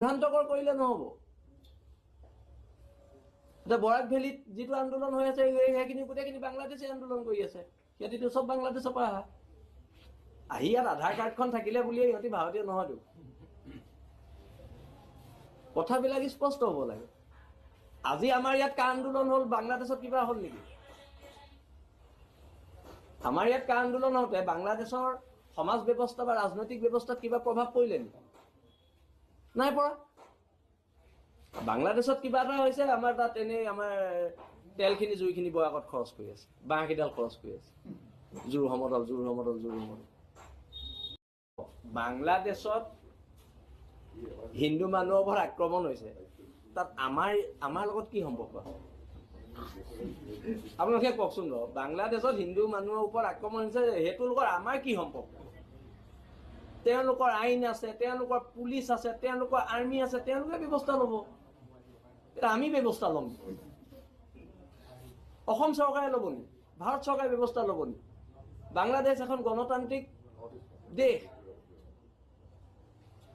সিদ্ধান্তকৰ কৰিলে নহ'ব। এতিয়া বৰাক ভেলীত যিটো আন্দোলন হৈ আছে সেই- সেইখিনি গোটেইখিনি বাংলাদেশে আন্দোলন কৰি আছে। সিহঁতিতো চব বাংলাদেশৰ পৰা অহা। আহি ইয়াত আধাৰ কাৰ্ডখন থাকিলে বুলিয়ে সিহঁতি ভাৰতীয় নহয়তো। কথাবিলাক স্পষ্ট হ'ব লাগে। আজি আমাৰ ইয়াত কা আন্দোলন হ'ল বাংলাদেশত কিবা হ'ল নেকি? আমাৰ ইয়াত কা আন্দোলন হওঁতে বাংলাদেশৰ সমাজ ব্যৱস্থা বা ৰাজনৈতিক ব্যৱস্থাত কিবা প্ৰভাৱ পৰিলে নেকি? নাই পৰা। বাংলাদেশত কিবা এটা হৈছে আমাৰ তাত এনেই আমাৰ তেলখিনি জুইখিনি বয়াকত খৰচ কৰি আছে। বাঁহকেইডাল খৰচ কৰি আছে। জোৰ সমদল জোৰ সমদল জোৰ সমদল বাংলাদেশত হিন্দু মানুহৰ ওপৰত আক্ৰমণ হৈছে। তাত আমাৰ আমাৰ লগত কি সম্পৰ্ক আপোনালোকে কওকচোন বাৰু বাংলাদেশত হিন্দু মানুহৰ ওপৰত আক্ৰমণ হৈছে সেইটোৰ লগত আমাৰ কি সম্পৰ্ক? তেওঁলোকৰ আইন আছে তেওঁলোকৰ পুলিচ আছে তেওঁলোকৰ আৰ্মি আছে তেওঁলোকে ব্যৱস্থা ল'ব এতিয়া আমি ব্যৱস্থা ল'ম অসম চৰকাৰে ল'ব নি ভাৰত চৰকাৰে ব্যৱস্থা ল'ব নি বাংলাদেশ এখন গণতান্ত্ৰিক দেশ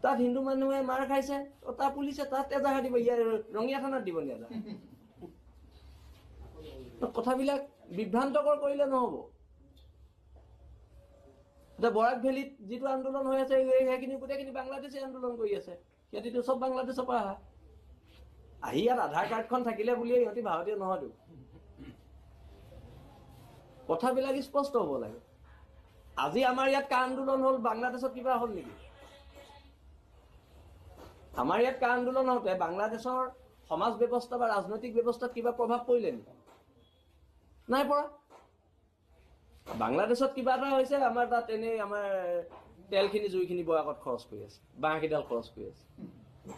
তাত হিন্দু মানুহে মাৰ খাইছে তাৰ পুলিচে তাত এজাহাৰ দিব ইয়াৰ ৰঙিয়া থানাত দিব নি এজাহাৰ কথাবিলাক বিভ্ৰান্তকৰ কৰিলে নহ'ব এতিয়া বৰাক ভেলীত যিটো আন্দোলন হৈ আছে সেই- সেইখিনি গোটেইখিনি বাংলাদেশে আন্দোলন কৰি আছে। সিহঁতিতো চব বাংলাদেশৰ পৰা অহা আহি ইয়াত আধাৰ কাৰ্ডখন থাকিলে বুলিয়ে সিহঁতি ভাৰতীয় নহয়তো। কথাবিলাক স্পষ্ট হ'ব লাগে। আজি আমাৰ ইয়াত কা আন্দোলন হ'ল বাংলাদেশত কিবা হ'ল নেকি? আমাৰ ইয়াত কা আন্দোলন হওঁতে বাংলাদেশৰ সমাজ ব্যৱস্থা বা ৰাজনৈতিক ব্যৱস্থাত কিবা প্ৰভাৱ পৰিলে নেকি? নাই পৰা। বাংলাদেশত কিবা এটা হৈছে আমাৰ তাত এনেই আমাৰ তেলখিনি জুইখিনি বয়াকত খৰচ কৰি আছে। বাঁহকেইডাল খৰচ কৰি আছে।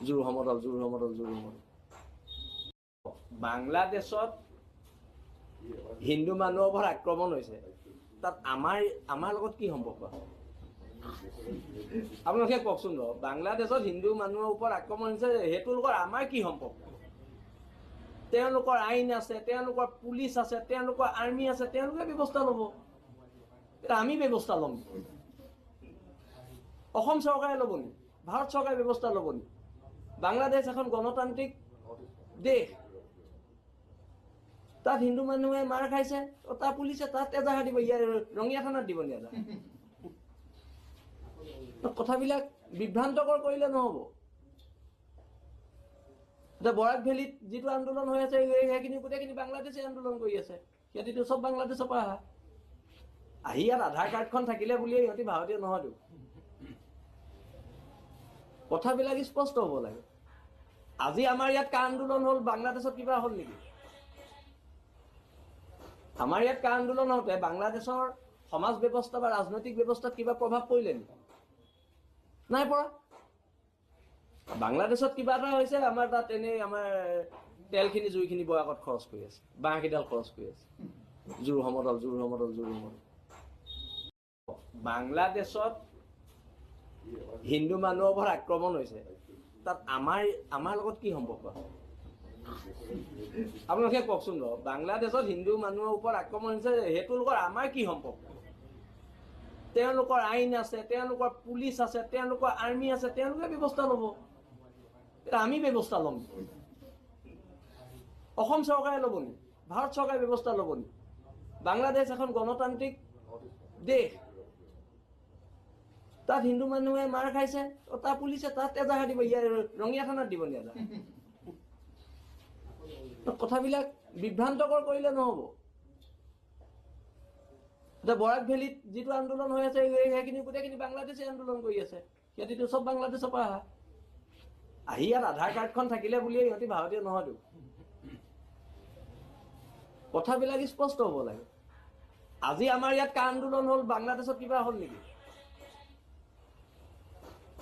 জোৰ সমদল জোৰ সমদল জোৰ সমদল বাংলাদেশত হিন্দু মানুহৰ ওপৰত আক্ৰমণ হৈছে। তাত আমাৰ আমাৰ লগত কি সম্পৰ্ক? আপোনালোকে কওকচোন বাৰু বাংলাদেশত হিন্দু মানুহৰ ওপৰত আক্ৰমণ হৈছে সেইটোৰ লগত আমাৰ কি সম্পৰ্ক? তেওঁলোকৰ আইন আছে তেওঁলোকৰ পুলিচ আছে তেওঁলোকৰ আৰ্মি আছে তেওঁলোকে ব্যৱস্থা ল'ব। আমি ব্যৱস্থা ল'ম। অসম চৰকাৰে ল'ব নি? ভাৰত চৰকাৰে ব্যৱস্থা ল'ব নি? বাংলাদেশ এখন গণতান্ত্ৰিক দেশ। তাত হিন্দু মানুহে মাৰ খাইছে তাৰ পুলিচে তাত এজাহাৰ দিব ইয়াৰ ৰঙিয়া থানাত দিব নি এজাহাৰ। কথাবিলাক বিভ্ৰান্তকৰ কৰিলে নহ'ব। এতিয়া বৰাক ভেলীত যিটো আন্দোলন হৈ আছে সেই- সেইখিনি গোটেইখিনি বাংলাদেশে আন্দোলন কৰি আছে। সিহঁতিতো চব বাংলাদেশৰ পৰা অহা আহি ইয়াত আধাৰ কাৰ্ডখন থাকিলে বুলিয়ে সিহঁতি ভাৰতীয় নহয়তো। কথাবিলাক স্পষ্ট হ'ব লাগে। আজি আমাৰ ইয়াত কা আন্দোলন হ'ল বাংলাদেশত কিবা হ'ল নেকি? আমাৰ ইয়াত কা আন্দোলন হওঁতে বাংলাদেশৰ সমাজ ব্যৱস্থা বা ৰাজনৈতিক ব্যৱস্থাত কিবা প্ৰভাৱ পৰিলে নেকি? নাই পৰা। বাংলাদেশত কিবা এটা হৈছে আমাৰ তাত এনেই আমাৰ তেলখিনি জুইখিনি বয়াকত খৰচ কৰি আছে। বাঁহকেইডাল খৰচ কৰি আছে। জোৰ সমদল জোৰ সমদল জোৰ সমদল বাংলাদেশত হিন্দু মানুহৰ ওপৰত আক্ৰমণ হৈছে তাত আমাৰ আমাৰ লগত কি সম্পৰ্ক? আপোনালোকে কওকচোন বাৰু বাংলাদেশত হিন্দু মানুহৰ ওপৰত আক্ৰমণ হৈছে সেইটোৰ লগত আমাৰ কি সম্পৰ্ক? তেওঁলোকৰ আইন আছে তেওঁলোকৰ পুলিচ আছে তেওঁলোকৰ আৰ্মি আছে তেওঁলোকে ব্যৱস্থা ল'ব। আমি ব্যৱস্থা ল'ম। অসম চৰকাৰে ল'ব নি? ভাৰত চৰকাৰে ব্যৱস্থা ল'ব নি? বাংলাদেশ এখন গণতান্ত্ৰিক দেশ। তাত হিন্দু মানুহে মাৰ খাইছে তাৰ পুলিচে তাত এজাহাৰ দিব ইয়াৰ ৰঙিয়া থানাত দিব নি এজাহাৰ। কথাবিলাক বিভ্ৰান্তকৰ কৰিলে নহ'ব। এতিয়া বৰাক ভেলীত যিটো আন্দোলন হৈ আছে সেই- সেইখিনি গোটেইখিনি বাংলাদেশে আন্দোলন কৰি আছে। সিহঁতিতো চব বাংলাদেশৰ পৰা অহা। আহি ইয়াত আধাৰ কাৰ্ডখন থাকিলে বুলিয়ে সিহঁতি ভাৰতীয় নহয়তো। কথাবিলাক স্পষ্ট হ'ব লাগে। আজি আমাৰ ইয়াত কা আন্দোলন হ'ল বাংলাদেশত কিবা হ'ল নেকি?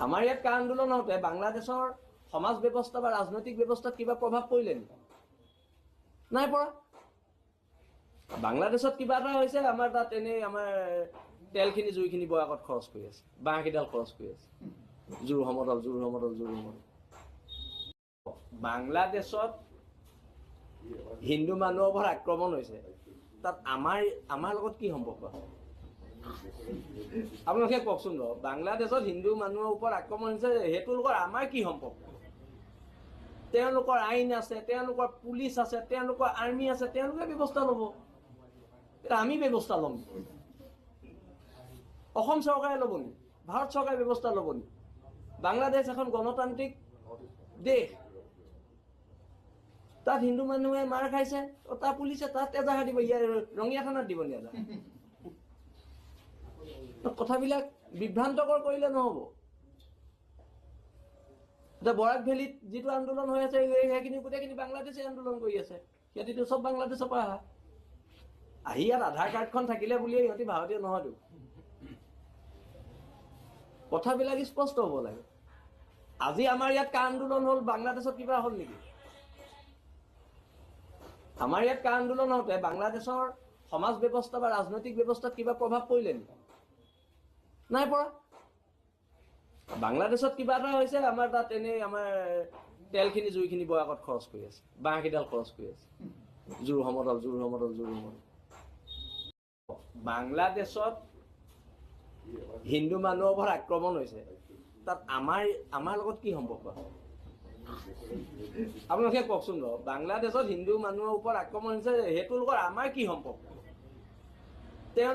আমাৰ ইয়াত কা আন্দোলন হওঁতে বাংলাদেশৰ সমাজ ব্যৱস্থা বা ৰাজনৈতিক ব্যৱস্থাত কিবা প্ৰভাৱ পৰিলে নেকি? নাই পৰা। বাংলাদেশত কিবা এটা হৈছে আমাৰ তাত এনেই আমাৰ তেলখিনি জুইখিনি বয়াকত খৰচ কৰি আছে বাঁহকেইডাল খৰচ কৰি আছে। জোৰ সমদল জোৰ সমদল জোৰ সমদল বাংলাদেশত হিন্দু মানুহৰ ওপৰত আক্ৰমণ হৈছে তাত আমাৰ আমাৰ লগত কি সম্পৰ্ক আপোনালোকে কওকচোন বাৰু বাংলাদেশত হিন্দু মানুহৰ ওপৰত আক্ৰমণ হৈছে সেইটোৰ লগত আমাৰ কি সম্পৰ্ক? তেওঁলোকৰ আইন আছে তেওঁলোকৰ পুলিচ আছে তেওঁলোকৰ আৰ্মি আছে তেওঁলোকে ব্যৱস্থা ল'ব। আমি ব্যৱস্থা ল'ম। অসম চৰকাৰে ল'ব নি? ভাৰত চৰকাৰে ব্যৱস্থা ল'ব নি? বাংলাদেশ এখন গণতান্ত্ৰিক দেশ। তাত হিন্দু মানুহে মাৰ খাইছে তাৰ পুলিচে তাত এজাহাৰ দিব ইয়াৰ ৰঙীয়া থানাত দিব নি এজাহাৰ? কথাবিলাক বিভ্ৰান্তকৰ কৰিলে নহ'ব। এতিয়া বৰাক ভেলীত যিটো আন্দোলন হৈ আছে সেইখিনি গোটেইখিনি বাংলাদেশে আন্দোলন কৰি আছে। সিহঁতিতো চব বাংলাদেশৰ পৰা অহা। আহি ইয়াত আধাৰ কাৰ্ডখন থাকিলে বুলিয়ে সিহঁতি ভাৰতীয় নহয়তো। কথাবিলাক স্পষ্ট হ'ব লাগে। আজি আমাৰ ইয়াত কা আন্দোলন হ'ল বাংলাদেশত কিবা হ'ল নেকি? আমাৰ ইয়াত কা আন্দোলন হওঁতে বাংলাদেশৰ সমাজ ব্যৱস্থা বা ৰাজনৈতিক ব্যৱস্থাত কিবা প্ৰভাৱ পৰিলে নেকি? নাই পৰা। বাংলাদেশত কিবা এটা হৈছে আমাৰ তাত এনেই আমাৰ তেলখিনি জুইখিনি বয়াকত খৰচ কৰি আছে। বাঁহকেইডাল খৰচ কৰি আছে। জোৰ সমদল জোৰ সমদল জোৰ সমদল বাংলাদেশত হিন্দু মানুহৰ ওপৰত আক্ৰমণ হৈছে তাত আমাৰ আমাৰ লগত কি সম্পৰ্ক? আপোনালোকে কওকচোন বাৰু বাংলাদেশত হিন্দু মানুহৰ ওপৰত আক্ৰমণ হৈছে সেইটোৰ লগত আমাৰ কি সম্পৰ্ক? তেওঁ